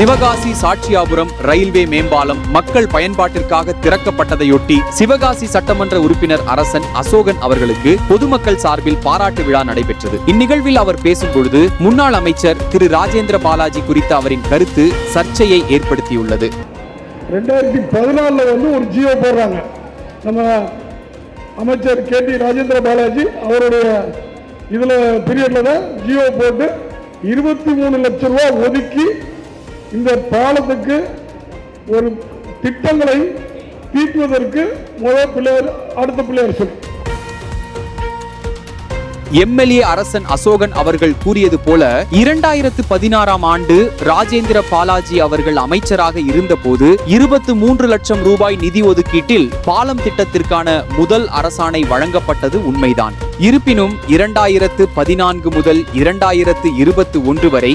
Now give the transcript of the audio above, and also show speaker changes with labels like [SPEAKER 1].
[SPEAKER 1] Sivakasi Satchiyapuram railway மேம்பாலம் மக்கள் பயன்பாட்டிற்காக திறக்கப்பட்டதையொட்டி சிவகாசி சட்டமன்ற உறுப்பினர் அரசன் அசோகன் அவர்களுக்கு பொதுமக்கள் சார்பில் பாராட்டு விழா நடைபெற்றது. இந்நிகழ்வில் அவர் பேசும்பொழுது முன்னாள் அமைச்சர் திரு ராஜேந்திர பாலாஜி குறித்த அவரின் கருத்து சர்ச்சையை ஏற்படுத்தியுள்ளது.
[SPEAKER 2] ரெண்டாயிரத்தி பதினாலில் வந்து ஒரு ஜியோ போடுறாங்க. நம்ம அமைச்சர் கே டி ராஜேந்திர பாலாஜி அவருடைய இதில் பீரியடில் தான் ஜியோ போட்டு இருபத்தி மூணு லட்சம் ரூபா ஒதுக்கி இந்த பாலத்துக்கு ஒரு திட்டங்களை தீட்டுவதற்கு முதல் பிள்ளையர் அடுத்த பிள்ளையர் சொல்
[SPEAKER 1] எம்எல்ஏ அரசன் அசோகன் அவர்கள் கூறியது போல இரண்டாயிரத்து பதினாறாம் ஆண்டு ராஜேந்திர பாலாஜி அவர்கள் அமைச்சராக இருந்தபோது இருபத்து மூன்று லட்சம் ரூபாய் நிதி ஒதுக்கீட்டில் பாலம் திட்டத்திற்கான முதல் அரசாணை வழங்கப்பட்டது உண்மைதான். இருப்பினும் இரண்டாயிரத்து பதினான்கு முதல் இரண்டாயிரத்து இருபத்து ஒன்று வரை